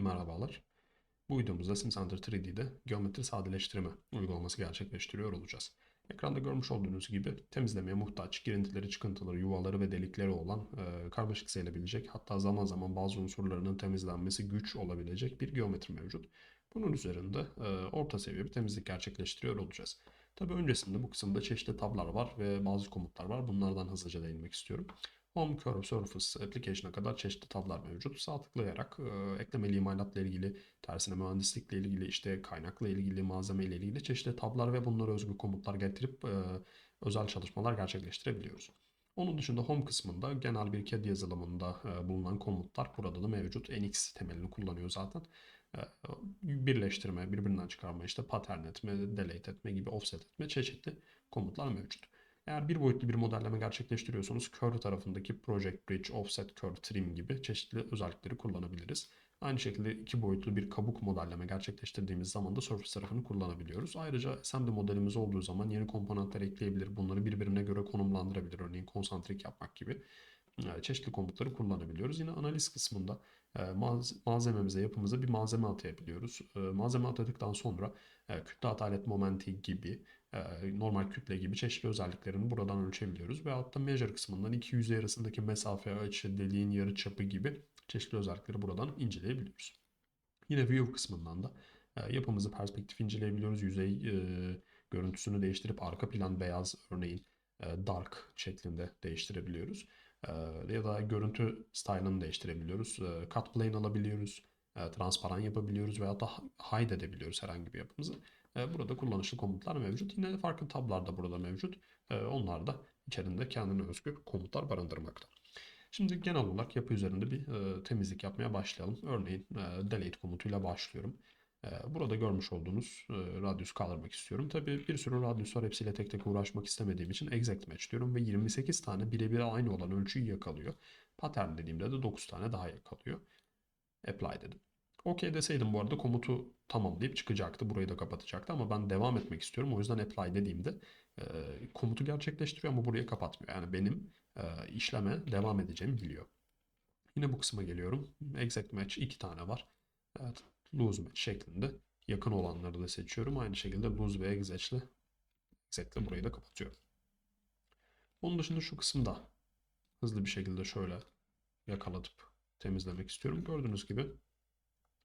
Merhabalar. Bu videomuzda SimCenter 3D'de geometri sadeleştirme uygulaması gerçekleştiriyor olacağız. Ekranda görmüş olduğunuz gibi temizlemeye muhtaç girintileri, çıkıntıları, yuvaları ve delikleri olan e, karmaşık sayılabilecek hatta zaman zaman bazı unsurlarının temizlenmesi güç olabilecek bir geometri mevcut. Bunun üzerinde e, orta seviye bir temizlik gerçekleştiriyor olacağız. Tabi öncesinde bu kısımda çeşitli tablar var ve bazı komutlar var. Bunlardan hızlıca değinmek istiyorum. Home Curve Surface Application'a kadar çeşitli tablar mevcut. Sağ tıklayarak e, eklemeli imalatla ilgili, tersine mühendislikle ilgili, işte kaynakla ilgili, malzeme ile ilgili çeşitli tablar ve bunlara özgü komutlar getirip e, özel çalışmalar gerçekleştirebiliyoruz. Onun dışında Home kısmında genel bir CAD yazılımında e, bulunan komutlar burada da mevcut. NX temelini kullanıyor zaten. E, birleştirme, birbirinden çıkarma, işte pattern etme, delete etme gibi offset etme çeşitli komutlar mevcut. Eğer bir boyutlu bir modelleme gerçekleştiriyorsanız curve tarafındaki Project Bridge, Offset Curve, Trim gibi çeşitli özellikleri kullanabiliriz. Aynı şekilde iki boyutlu bir kabuk modelleme gerçekleştirdiğimiz zaman da Surface tarafını kullanabiliyoruz. Ayrıca assembly modelimiz olduğu zaman yeni komponentler ekleyebilir. Bunları birbirine göre konumlandırabilir. Örneğin konsantrik yapmak gibi çeşitli komutları kullanabiliyoruz. Yine analiz kısmında malzememize, yapımıza bir malzeme atayabiliyoruz. Malzeme atadıktan sonra kütle atalet momenti gibi normal kütle gibi çeşitli özelliklerini buradan ölçebiliyoruz. Ve hatta measure kısmından iki yüzey arasındaki mesafe, açı, deliğin yarı çapı gibi çeşitli özellikleri buradan inceleyebiliyoruz. Yine view kısmından da yapımızı perspektif inceleyebiliyoruz. Yüzey görüntüsünü değiştirip arka plan beyaz örneğin dark şeklinde değiştirebiliyoruz. Ya da görüntü style'ını değiştirebiliyoruz. Cut plane alabiliyoruz. Transparan yapabiliyoruz veya da hide edebiliyoruz herhangi bir yapımızı. Burada kullanışlı komutlar mevcut. Yine farklı tablar da burada mevcut. Onlar da içerisinde kendine özgü komutlar barındırmakta. Şimdi genel olarak yapı üzerinde bir temizlik yapmaya başlayalım. Örneğin delete komutuyla başlıyorum. Burada görmüş olduğunuz radyüs kaldırmak istiyorum. Tabi bir sürü radyüs var. Hepsiyle tek tek uğraşmak istemediğim için exact match diyorum ve 28 tane birebir aynı olan ölçüyü yakalıyor. Pattern dediğimde de 9 tane daha yakalıyor. Apply dedim. OK deseydim bu arada komutu tamamlayıp çıkacaktı. Burayı da kapatacaktı ama ben devam etmek istiyorum. O yüzden apply dediğimde e, komutu gerçekleştiriyor ama burayı kapatmıyor. Yani benim e, işleme devam edeceğimi biliyor. Yine bu kısma geliyorum. Exact match iki tane var. Evet, lose match şeklinde yakın olanları da seçiyorum. Aynı şekilde lose ve exact ile exact burayı da kapatıyorum. Onun dışında şu kısımda hızlı bir şekilde şöyle yakalatıp temizlemek istiyorum. Gördüğünüz gibi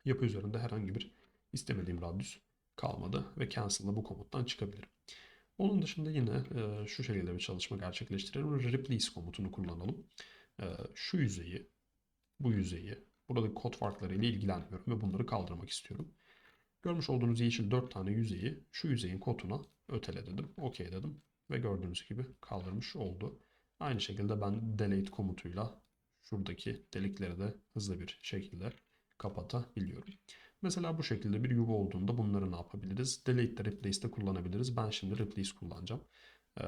yapı üzerinde herhangi bir istemediğim radyüs kalmadı ve cancel'la bu komuttan çıkabilirim. Onun dışında yine e, şu şekilde bir çalışma gerçekleştirelim. Replace komutunu kullanalım. E, şu yüzeyi, bu yüzeyi, buradaki kod farkları ile ilgilenmiyorum ve bunları kaldırmak istiyorum. Görmüş olduğunuz yeşil 4 tane yüzeyi şu yüzeyin koduna ötele dedim. OK dedim ve gördüğünüz gibi kaldırmış oldu. Aynı şekilde ben delete komutuyla şuradaki delikleri de hızlı bir şekilde kapatabiliyorum. Mesela bu şekilde bir yuva olduğunda bunları ne yapabiliriz? Delete de replace de kullanabiliriz. Ben şimdi replace kullanacağım. Ee,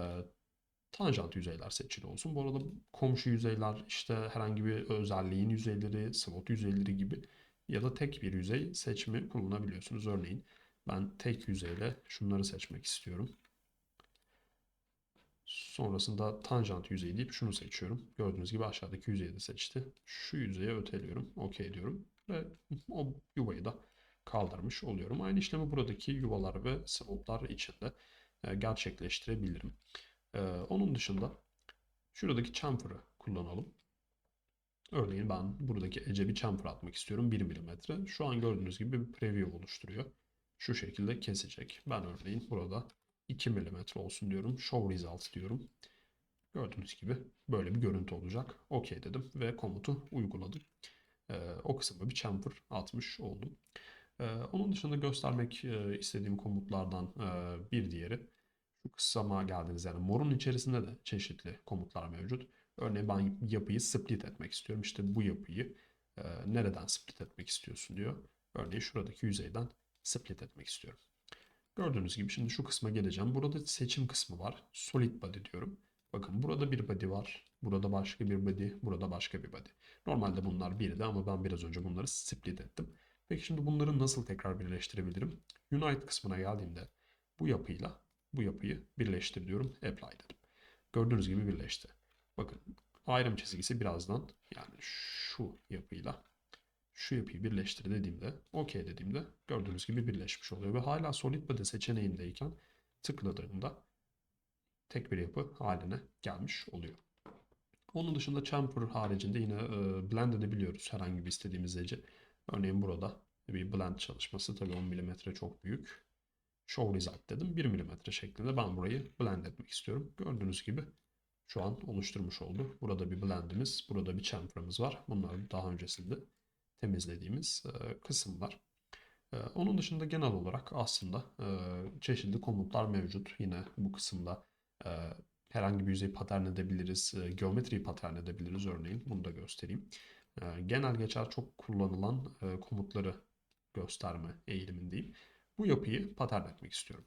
tanjant yüzeyler seçili olsun. Bu arada komşu yüzeyler işte herhangi bir özelliğin yüzeyleri, slot yüzeyleri gibi ya da tek bir yüzey seçimi kullanabiliyorsunuz. Örneğin ben tek yüzeyle şunları seçmek istiyorum. Sonrasında tanjant yüzeyi deyip şunu seçiyorum. Gördüğünüz gibi aşağıdaki yüzeyi de seçti. Şu yüzeye öteliyorum. OK diyorum. Ve o yuvayı da kaldırmış oluyorum. Aynı işlemi buradaki yuvalar ve slotlar içinde e, gerçekleştirebilirim. E, onun dışında şuradaki chamfer'ı kullanalım. Örneğin ben buradaki ece bir chamfer atmak istiyorum 1 mm. Şu an gördüğünüz gibi bir preview oluşturuyor. Şu şekilde kesecek. Ben örneğin burada 2 mm olsun diyorum. Show result diyorum. Gördüğünüz gibi böyle bir görüntü olacak. OK dedim ve komutu uyguladım. Ee, o kısımda bir chamfer atmış oldum. Ee, onun dışında göstermek e, istediğim komutlardan e, bir diğeri kısama geldiniz yani morun içerisinde de çeşitli komutlar mevcut. Örneğin ben yapıyı split etmek istiyorum. İşte bu yapıyı e, nereden split etmek istiyorsun diyor. Örneğin şuradaki yüzeyden split etmek istiyorum. Gördüğünüz gibi şimdi şu kısma geleceğim. Burada seçim kısmı var. Solid body diyorum. Bakın burada bir body var. Burada başka bir body. Burada başka bir body. Normalde bunlar birdi ama ben biraz önce bunları split ettim. Peki şimdi bunları nasıl tekrar birleştirebilirim? Unite kısmına geldiğimde bu yapıyla bu yapıyı birleştir diyorum. Apply dedim. Gördüğünüz gibi birleşti. Bakın ayrım çizgisi birazdan yani şu yapıyla şu yapıyı birleştir dediğimde, OK dediğimde gördüğünüz gibi birleşmiş oluyor. Ve hala Solid Body seçeneğindeyken tıkladığımda tek bir yapı haline gelmiş oluyor. Onun dışında chamfer haricinde yine e, blend edebiliyoruz herhangi bir istediğimiz edge'i. Örneğin burada bir blend çalışması tabii 10 mm çok büyük. Show result dedim 1 mm şeklinde ben burayı blend etmek istiyorum. Gördüğünüz gibi şu an oluşturmuş oldu. Burada bir blendimiz, burada bir chamfer'ımız var. Bunlar daha öncesinde temizlediğimiz e, kısımlar. E, onun dışında genel olarak aslında e, çeşitli komutlar mevcut. Yine bu kısımda herhangi bir yüzeyi patern edebiliriz, geometriyi patern edebiliriz örneğin. Bunu da göstereyim. Genel geçer çok kullanılan komutları gösterme eğilimindeyim. Bu yapıyı patern etmek istiyorum.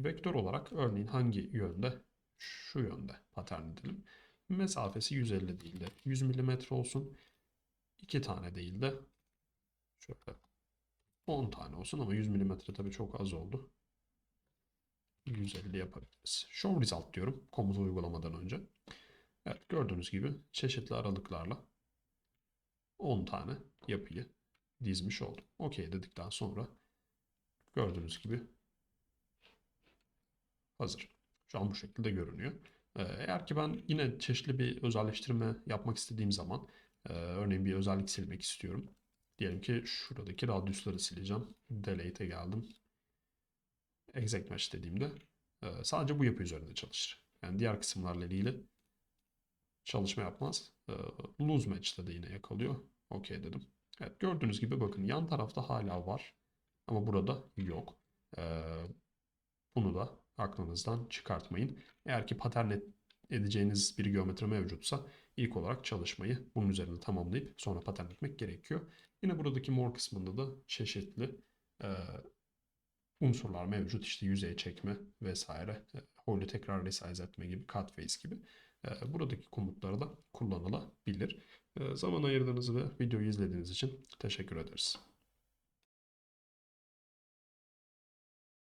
Vektör olarak örneğin hangi yönde? Şu yönde patern edelim. Mesafesi 150 değil de 100 mm olsun. 2 tane değil de şöyle 10 tane olsun ama 100 mm tabii çok az oldu. 150 yapabiliriz. Show result diyorum komutu uygulamadan önce. Evet gördüğünüz gibi çeşitli aralıklarla 10 tane yapıyı dizmiş oldum. OK dedikten sonra gördüğünüz gibi hazır. Şu an bu şekilde görünüyor. Ee, Eğer ki ben yine çeşitli bir özelleştirme yapmak istediğim zaman e, örneğin bir özellik silmek istiyorum. Diyelim ki şuradaki radyusları sileceğim. Delete'e geldim. Exact Match dediğimde e, sadece bu yapı üzerinde çalışır. Yani diğer kısımlarla ilgili çalışma yapmaz. E, Lose Match'te de yine yakalıyor. OK dedim. Evet gördüğünüz gibi bakın yan tarafta hala var. Ama burada yok. E, bunu da aklınızdan çıkartmayın. Eğer ki patern edeceğiniz bir geometri mevcutsa ilk olarak çalışmayı bunun üzerinde tamamlayıp sonra patern etmek gerekiyor. Yine buradaki mor kısmında da çeşitli e, unsurlar mevcut. İşte yüzey çekme vesaire. E, Holü tekrar resize etme gibi, cut face gibi. E, buradaki komutları da kullanılabilir. Zaman ayırdığınız ve videoyu izlediğiniz için teşekkür ederiz.